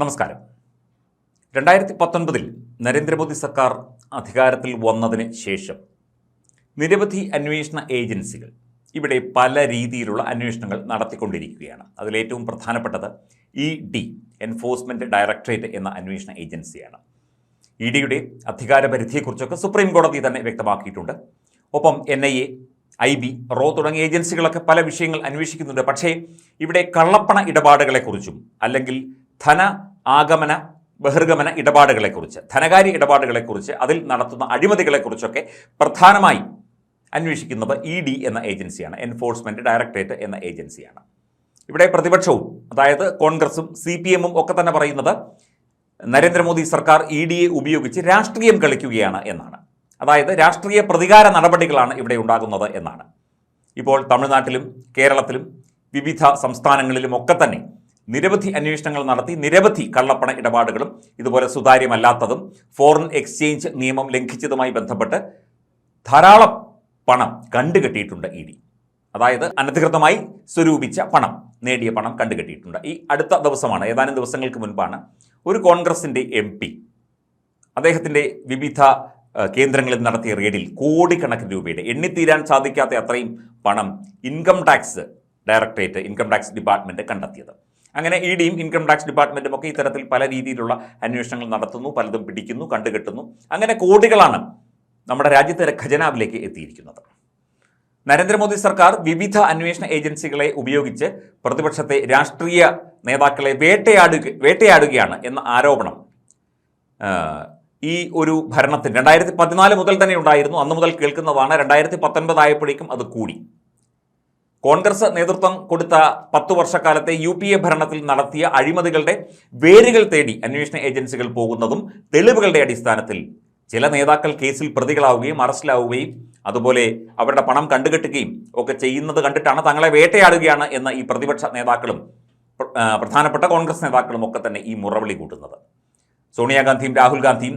നമസ്കാരം. രണ്ടായിരത്തി പത്തൊൻപതിൽ നരേന്ദ്രമോദി സർക്കാർ അധികാരത്തിൽ വന്നതിന് ശേഷം നിരവധി അന്വേഷണ ഏജൻസികൾ ഇവിടെ പല രീതിയിലുള്ള അന്വേഷണങ്ങൾ നടത്തിക്കൊണ്ടിരിക്കുകയാണ്. അതിലേറ്റവും പ്രധാനപ്പെട്ടത് ഇ ഡി എൻഫോഴ്സ്മെന്റ് ഡയറക്ടറേറ്റ് എന്ന അന്വേഷണ ഏജൻസിയാണ്. ഇ ഡിയുടെ അധികാരപരിധിയെക്കുറിച്ചൊക്കെ സുപ്രീം കോടതി തന്നെ വ്യക്തമാക്കിയിട്ടുണ്ട്. ഒപ്പം N I A I B raw തുടങ്ങിയ ഏജൻസികളൊക്കെ പല വിഷയങ്ങൾ അന്വേഷിക്കുന്നുണ്ട്. പക്ഷേ ഇവിടെ കള്ളപ്പണ ഇടപാടുകളെക്കുറിച്ചും അല്ലെങ്കിൽ ധന ആഗമന ബഹിർഗമന ഇടപാടുകളെക്കുറിച്ച് ധനകാര്യ ഇടപാടുകളെക്കുറിച്ച് അതിൽ നടത്തുന്ന അഴിമതികളെക്കുറിച്ചൊക്കെ പ്രധാനമായി അന്വേഷിക്കുന്നത് ഇ ഡി എന്ന ഏജൻസിയാണ് എൻഫോഴ്സ്മെന്റ് ഡയറക്ടറേറ്റ് എന്ന ഏജൻസിയാണ്. ഇവിടെ പ്രതിപക്ഷവും അതായത് കോൺഗ്രസും സി പി എമ്മും ഒക്കെ തന്നെ പറയുന്നത് നരേന്ദ്രമോദി സർക്കാർ ഇ ഡിയെ ഉപയോഗിച്ച് രാഷ്ട്രീയം കളിക്കുകയാണ് എന്നാണ്. അതായത് രാഷ്ട്രീയ പ്രതികാര നടപടികളാണ് ഇവിടെ ഉണ്ടാകുന്നത് എന്നാണ്. ഇപ്പോൾ തമിഴ്നാട്ടിലും കേരളത്തിലും വിവിധ സംസ്ഥാനങ്ങളിലും ഒക്കെ തന്നെ നിരവധി അന്വേഷണങ്ങൾ നടത്തി നിരവധി കള്ളപ്പണ ഇടപാടുകളും ഇതുപോലെ സുതാര്യമല്ലാത്തതും ഫോറിൻ എക്സ്ചേഞ്ച് നിയമം ലംഘിച്ചതുമായി ബന്ധപ്പെട്ട് ധാരാളം പണം കണ്ടുകെട്ടിയിട്ടുണ്ട് ഇ ഡി. അതായത് അനധികൃതമായി സ്വരൂപിച്ച പണം നേടിയ പണം കണ്ടുകെട്ടിയിട്ടുണ്ട്. ഈ അടുത്ത ദിവസമാണ് ഏതാനും ദിവസങ്ങൾക്ക് മുൻപാണ് ഒരു കോൺഗ്രസിന്റെ എം പി അദ്ദേഹത്തിന്റെ വിവിധ കേന്ദ്രങ്ങളിൽ നടത്തിയ റെയ്ഡിൽ കോടിക്കണക്കിന് രൂപയുടെ എണ്ണിത്തീരാൻ സാധിക്കാത്ത അത്രയും പണം income tax directorate income tax department കണ്ടെത്തിയത്. അങ്ങനെ ഇ ഡിയും ഇൻകം ടാക്സ് ഡിപ്പാർട്ട്മെന്റും ഒക്കെ ഇത്തരത്തിൽ പല രീതിയിലുള്ള അന്വേഷണങ്ങൾ നടത്തുന്നു പലതും പിടിക്കുന്നു കണ്ടുകെട്ടുന്നു. അങ്ങനെ കോടികളാണ് നമ്മുടെ രാജ്യത്തെ ഖജനാവിലേക്ക് എത്തിയിരിക്കുന്നത്. നരേന്ദ്രമോദി സർക്കാർ വിവിധ അന്വേഷണ ഏജൻസികളെ ഉപയോഗിച്ച് പ്രതിപക്ഷത്തെ രാഷ്ട്രീയ നേതാക്കളെ വേട്ടയാടുക വേട്ടയാടുകയാണ് എന്ന ആരോപണം ഈ ഒരു ഭരണത്തിന് രണ്ടായിരത്തി പതിനാല് മുതൽ തന്നെ ഉണ്ടായിരുന്നു. അന്ന് മുതൽ കേൾക്കുന്നതാണ്. രണ്ടായിരത്തി പത്തൊൻപതായപ്പോഴേക്കും അത് കൂടി. കോൺഗ്രസ് നേതൃത്വം കൊടുത്ത പത്തു വർഷക്കാലത്തെ യു പി എ ഭരണത്തിൽ നടത്തിയ അഴിമതികളുടെ വേരുകൾ തേടി അന്വേഷണ ഏജൻസികൾ പോകുന്നതും തെളിവുകളുടെ അടിസ്ഥാനത്തിൽ ചില നേതാക്കൾ കേസിൽ പ്രതികളാവുകയും അറസ്റ്റിലാവുകയും അതുപോലെ അവരുടെ പണം കണ്ടുകെട്ടുകയും ഒക്കെ ചെയ്യുന്നത് കണ്ടിട്ടാണ് തങ്ങളെ വേട്ടയാടുകയാണ് എന്ന ഈ പ്രതിപക്ഷ നേതാക്കളും പ്രധാനപ്പെട്ട കോൺഗ്രസ് നേതാക്കളും ഒക്കെ തന്നെ ഈ മുറവിളി കൂട്ടുന്നത്. സോണിയാഗാന്ധിയും രാഹുൽ ഗാന്ധിയും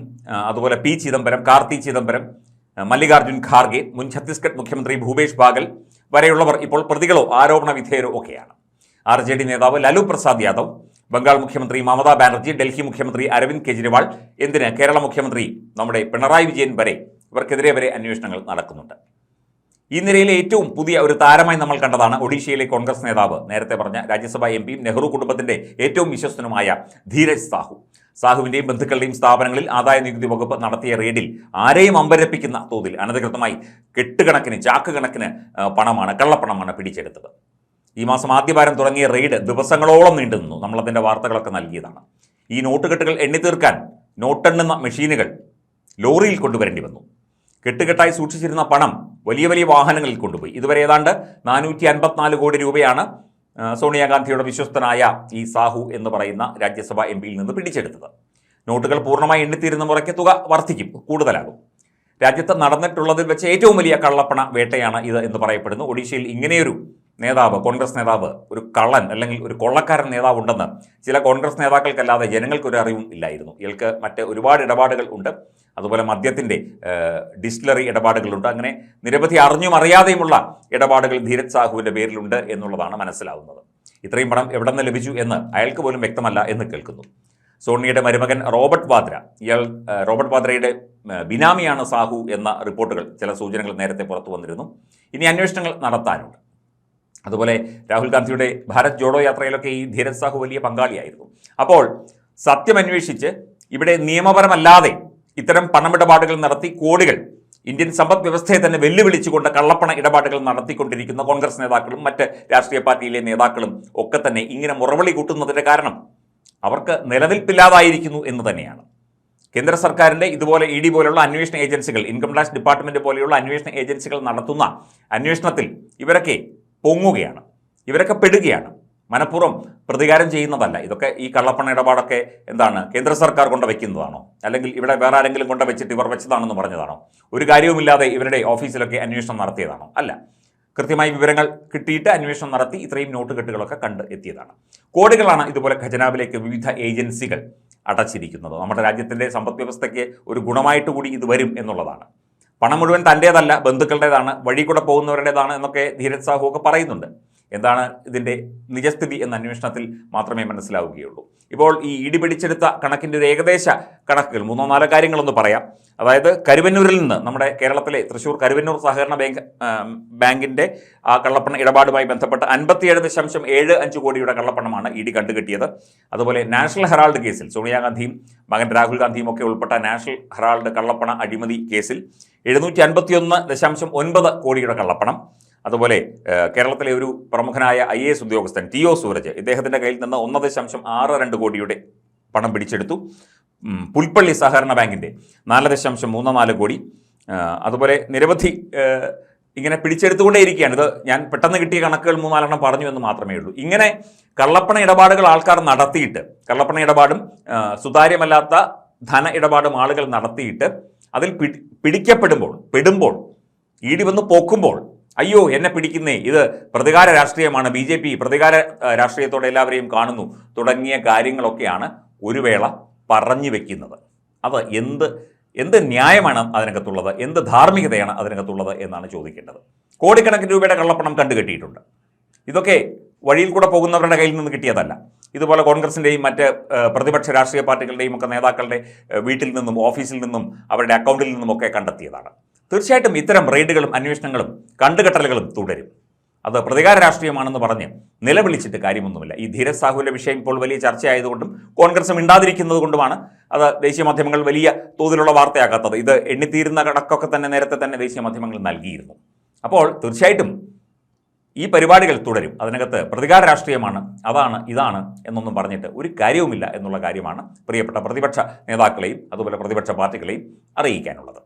അതുപോലെ പി ചിദംബരം കാർത്തി ചിദംബരം മല്ലികാർജുൻ ഖാർഗെ മുൻ ഛത്തീസ്ഗഡ് മുഖ്യമന്ത്രി ഭൂപേഷ് ബാഗൽ വരെയുള്ളവർ ഇപ്പോൾ പ്രതികളോ ആരോപണ വിധേയരോ ഒക്കെയാണ്. ആർ ജെ ഡി നേതാവ് ലാലു പ്രസാദ് യാദവ് ബംഗാൾ മുഖ്യമന്ത്രി മമതാ ബാനർജി ഡൽഹി മുഖ്യമന്ത്രി അരവിന്ദ് കെജ്രിവാൾ എന്തിന് കേരള മുഖ്യമന്ത്രി നമ്മുടെ പിണറായി വിജയൻ വരെ ഇവർക്കെതിരെ വരെ അന്വേഷണങ്ങൾ നടക്കുന്നുണ്ട്. ഈ നിലയിലെ ഏറ്റവും പുതിയ ഒരു താരമായി നമ്മൾ കണ്ടതാണ് ഒഡീഷയിലെ കോൺഗ്രസ് നേതാവ്. നേരത്തെ പറഞ്ഞ രാജ്യസഭാ എം പിയും നെഹ്റു കുടുംബത്തിന്റെ ഏറ്റവും വിശ്വസ്തനുമായ ധീരജ് സാഹു. സാഹുവിന്റെയും ബന്ധുക്കളുടെയും സ്ഥാപനങ്ങളിൽ ആദായ നികുതി വകുപ്പ് നടത്തിയ റെയ്ഡിൽ ആരെയും അമ്പരപ്പിക്കുന്ന തോതിൽ അനധികൃതമായി കെട്ടുകണക്കിന് ചാക്ക് കണക്കിന് പണമാണ് കള്ളപ്പണമാണ് പിടിച്ചെടുത്തത്. ഈ മാസം ആദ്യവാരം തുടങ്ങിയ റെയ്ഡ് ദിവസങ്ങളോളം നീണ്ടു നിന്നു. നമ്മളതിന്റെ വാർത്തകളൊക്കെ നൽകിയതാണ്. ഈ നോട്ടുകെട്ടുകൾ എണ്ണിത്തീർക്കാൻ നോട്ടെണ്ണുന്ന മെഷീനുകൾ ലോറിയിൽ കൊണ്ടുവരേണ്ടി വന്നു. കെട്ടുകെട്ടായി സൂക്ഷിച്ചിരുന്ന പണം വലിയ വലിയ വാഹനങ്ങളിൽ കൊണ്ടുപോയി. ഇതുവരെ ഏതാണ്ട് നാനൂറ്റി അൻപത്തിനാല് കോടി രൂപയാണ് സോണിയാഗാന്ധിയുടെ വിശ്വസ്തനായ ഈ സാഹു എന്ന് പറയുന്ന രാജ്യസഭാ എം പിയിൽ നിന്ന് പിടിച്ചെടുത്തത്. നോട്ടുകൾ പൂർണമായി എണ്ണിത്തീരുന്ന മുറയ്ക്ക് തുക വർദ്ധിക്കും കൂടുതലാകും. രാജ്യത്ത് നടന്നിട്ടുള്ളതിൽ വെച്ച് ഏറ്റവും വലിയ കള്ളപ്പണ വേട്ടയാണ് ഇത് എന്ന് പറയപ്പെടുന്നു. ഒഡീഷയിൽ ഇങ്ങനെയൊരു നേതാവ് കോൺഗ്രസ് നേതാവ് ഒരു കള്ളൻ അല്ലെങ്കിൽ ഒരു കൊള്ളക്കാരൻ നേതാവ് ഉണ്ടെന്ന് ചില കോൺഗ്രസ് നേതാക്കൾക്കല്ലാതെ ജനങ്ങൾക്കൊരു അറിവും ഇല്ലായിരുന്നു. ഇയാൾക്ക് മറ്റ് ഒരുപാട് ഇടപാടുകൾ ഉണ്ട്. അതുപോലെ മദ്യത്തിന്റെ ഡിസ്റ്റിലറി ഇടപാടുകളുണ്ട്. അങ്ങനെ നിരവധി അറിഞ്ഞും അറിയാതെയുമുള്ള ഇടപാടുകൾ ധീരജ് സാഹുവിന്റെ പേരിലുണ്ട് എന്നുള്ളതാണ് മനസ്സിലാവുന്നത്. ഇത്രയും പണം എവിടെ നിന്ന് ലഭിച്ചു എന്ന് അയാൾക്ക് പോലും വ്യക്തമല്ല എന്ന് കേൾക്കുന്നു. സോണിയുടെ മരുമകൻ റോബർട്ട് വാദ്ര ഇയാൾ റോബർട്ട് വാദ്രയുടെ ബിനാമിയാണ് സാഹു എന്ന റിപ്പോർട്ടുകൾ ചില സൂചനകൾ നേരത്തെ പുറത്തു വന്നിരുന്നു. ഇനി അന്വേഷണങ്ങൾ നടത്താനുണ്ട്. അതുപോലെ രാഹുൽ ഗാന്ധിയുടെ ഭാരത് ജോഡോ യാത്രയിലൊക്കെ ഈ ധീരജ് സാഹു വലിയ പങ്കാളിയായിരുന്നു. അപ്പോൾ സത്യം അന്വേഷിച്ച് ഇവിടെ നിയമപരമല്ലാതെ ഇത്തരം പണമിടപാടുകൾ നടത്തി കോടികൾ ഇന്ത്യൻ സമ്പദ് വ്യവസ്ഥയെ തന്നെ വെല്ലുവിളിച്ചുകൊണ്ട് കള്ളപ്പണ ഇടപാടുകൾ നടത്തിക്കൊണ്ടിരിക്കുന്ന കോൺഗ്രസ് നേതാക്കളും മറ്റ് രാഷ്ട്രീയ പാർട്ടിയിലെ നേതാക്കളും ഒക്കെ തന്നെ ഇങ്ങനെ മുറവിളി കൂട്ടുന്നതിന്റെ കാരണം അവർക്ക് നിലനിൽപ്പില്ലാതായിരിക്കുന്നു എന്ന് തന്നെയാണ്. കേന്ദ്ര സർക്കാരിന്റെ ഇതുപോലെ ഇ ഡി പോലെയുള്ള അന്വേഷണ ഏജൻസികൾ ഇൻകം ടാക്സ് ഡിപ്പാർട്ട്മെന്റ് പോലെയുള്ള അന്വേഷണ ഏജൻസികൾ നടത്തുന്ന അന്വേഷണത്തിൽ ഇവരൊക്കെ പൊങ്ങുകയാണ്. ഇവരൊക്കെ പെടുകയാണ്. മനഃപൂർവം പ്രതികാരം ചെയ്യുന്നതല്ല. ഇതൊക്കെ ഈ കള്ളപ്പണ ഇടപാടൊക്കെ എന്താണ് കേന്ദ്ര സർക്കാർ കൊണ്ട് വയ്ക്കുന്നതാണോ അല്ലെങ്കിൽ ഇവിടെ വേറെ ആരെങ്കിലും കൊണ്ട് വെച്ചിട്ട് ഇവർ വെച്ചതാണെന്ന് പറഞ്ഞതാണോ? ഒരു കാര്യവുമില്ലാതെ ഇവരുടെ ഓഫീസിലൊക്കെ അന്വേഷണം നടത്തിയതാണോ? അല്ല. കൃത്യമായി വിവരങ്ങൾ കിട്ടിയിട്ട് അന്വേഷണം നടത്തി ഇത്രയും നോട്ട് കെട്ടുകളൊക്കെ കണ്ട് എത്തിയതാണ്. കോടികളാണ് ഇതുപോലെ ഖജനാവിലേക്ക് വിവിധ ഏജൻസികൾ അടച്ചിരിക്കുന്നത്. നമ്മുടെ രാജ്യത്തിന്റെ സമ്പദ് വ്യവസ്ഥയ്ക്ക് ഒരു ഗുണമായിട്ട് കൂടി ഇത് വരും എന്നുള്ളതാണ്. പണം മുഴുവൻ തന്റേതല്ല ബന്ധുക്കളുടേതാണ് വഴി കൂടെ പോകുന്നവരുടേതാണ് എന്നൊക്കെ ധീരജ് സാഹു ഒക്കെ പറയുന്നുണ്ട്. എന്താണ് ഇതിന്റെ നിജസ്ഥിതി എന്ന അന്വേഷണത്തിൽ മാത്രമേ മനസ്സിലാവുകയുള്ളൂ. ഇപ്പോൾ ഈ ഇടി പിടിച്ചെടുത്ത കണക്കിന്റെ ഒരു ഏകദേശ കണക്കുകൾ മൂന്നോ നാലോ കാര്യങ്ങളൊന്ന് പറയാം. അതായത് കരുവന്നൂരിൽ നിന്ന് നമ്മുടെ കേരളത്തിലെ തൃശ്ശൂർ കരുവന്നൂർ സഹകരണ ബാങ്ക് ബാങ്കിന്റെ ആ കള്ളപ്പണ ഇടപാടുമായി ബന്ധപ്പെട്ട് അൻപത്തിയേഴ് ദശാംശം ഏഴ് അഞ്ച് കോടിയുടെ കള്ളപ്പണമാണ് ഇ ഡി കണ്ടുകെട്ടിയത്. അതുപോലെ നാഷണൽ ഹെറാൾഡ് കേസിൽ സോണിയാഗാന്ധിയും മകൻ രാഹുൽ ഗാന്ധിയും ഒക്കെ ഉൾപ്പെട്ട നാഷണൽ ഹെറാൾഡ് കള്ളപ്പണ അഴിമതി കേസിൽ എഴുന്നൂറ്റി അൻപത്തിയൊന്ന് ദശാംശം ഒൻപത് കോടിയുടെ കള്ളപ്പണം. അതുപോലെ കേരളത്തിലെ ഒരു പ്രമുഖനായ ഐ എസ് ഉദ്യോഗസ്ഥൻ ടി ഒ സൂരജ് ഇദ്ദേഹത്തിന്റെ കയ്യിൽ നിന്ന് ഒന്ന് ദശാംശം ആറ് രണ്ട് കോടിയുടെ പണം പിടിച്ചെടുത്തു. പുൽപ്പള്ളി സഹകരണ ബാങ്കിന്റെ നാല് ദശാംശം മൂന്ന് നാല് കോടി. അതുപോലെ നിരവധി ഇങ്ങനെ പിടിച്ചെടുത്തുകൊണ്ടേയിരിക്കുകയാണ്. ഇത് ഞാൻ പെട്ടെന്ന് കിട്ടിയ കണക്കുകൾ മൂന്നാലെണ്ണം പറഞ്ഞു എന്ന് മാത്രമേ ഉള്ളൂ. ഇങ്ങനെ കള്ളപ്പണ ഇടപാടുകൾ ആൾക്കാർ നടത്തിയിട്ട് കള്ളപ്പണ ഇടപാടും സുതാര്യമല്ലാത്ത ധന ഇടപാടും ആളുകൾ നടത്തിയിട്ട് അതിൽ പിടിക്കപ്പെടുമ്പോൾ പെടുമ്പോൾ ഈടി വന്ന് പോക്കുമ്പോൾ അയ്യോ എന്നെ പിടിക്കുന്നേ. ഇത് പ്രതികാര രാഷ്ട്രീയമാണ്. ബി ജെ പി പ്രതികാര രാഷ്ട്രീയത്തോടെ എല്ലാവരെയും കാണുന്നു. തുടങ്ങിയ കാര്യങ്ങളൊക്കെയാണ് ഒരു വേള പറഞ്ഞു വെക്കുന്നത്. അത് എന്ത് എന്ത് ന്യായമാണ് അതിനകത്തുള്ളത്? എന്ത് ധാർമ്മികതയാണ് അതിനകത്തുള്ളത് എന്നാണ് ചോദിക്കേണ്ടത്. കോടിക്കണക്കിന് രൂപയുടെ കള്ളപ്പണം കണ്ടുകെട്ടിയിട്ടുണ്ട്. ഇതൊക്കെ വഴിയിൽ കൂടെ പോകുന്നവരുടെ കയ്യിൽ നിന്ന് കിട്ടിയതല്ല. ഇതുപോലെ കോൺഗ്രസിന്റെയും മറ്റ് പ്രതിപക്ഷ രാഷ്ട്രീയ പാർട്ടികളുടെയും ഒക്കെ നേതാക്കളുടെ വീട്ടിൽ നിന്നും ഓഫീസിൽ നിന്നും അവരുടെ അക്കൗണ്ടിൽ നിന്നും ഒക്കെ കണ്ടെത്തിയതാണ്. തീർച്ചയായിട്ടും ഇത്തരം റെയ്ഡുകളും അന്വേഷണങ്ങളും കണ്ടുകെട്ടലുകളും തുടരും. അത് പ്രതികാര രാഷ്ട്രീയമാണെന്ന് പറഞ്ഞ് നിലവിളിച്ചിട്ട് കാര്യമൊന്നുമില്ല. ഈ ധീരജ് വിഷയം ഇപ്പോൾ വലിയ ചർച്ചയായതുകൊണ്ടും കോൺഗ്രസ് മിണ്ടാതിരിക്കുന്നത് കൊണ്ടുമാണ് അത് ദേശീയ മാധ്യമങ്ങൾ വലിയ തോതിലുള്ള വാർത്തയാക്കാത്തത്. ഇത് എണ്ണിത്തീരുന്ന കണക്കൊക്കെ തന്നെ നേരത്തെ തന്നെ ദേശീയ മാധ്യമങ്ങൾ നൽകിയിരുന്നു. അപ്പോൾ തീർച്ചയായിട്ടും ഈ പരിപാടികൾ തുടരും. അതിനകത്ത് പ്രതികാര രാഷ്ട്രീയമാണ് അതാണ് ഇതാണ് എന്നൊന്നും പറഞ്ഞിട്ട് ഒരു കാര്യവുമില്ല എന്നുള്ള കാര്യമാണ് പ്രിയപ്പെട്ട പ്രതിപക്ഷ നേതാക്കളെയും അതുപോലെ പ്രതിപക്ഷ പാർട്ടികളെയും അറിയിക്കാനുള്ളത്.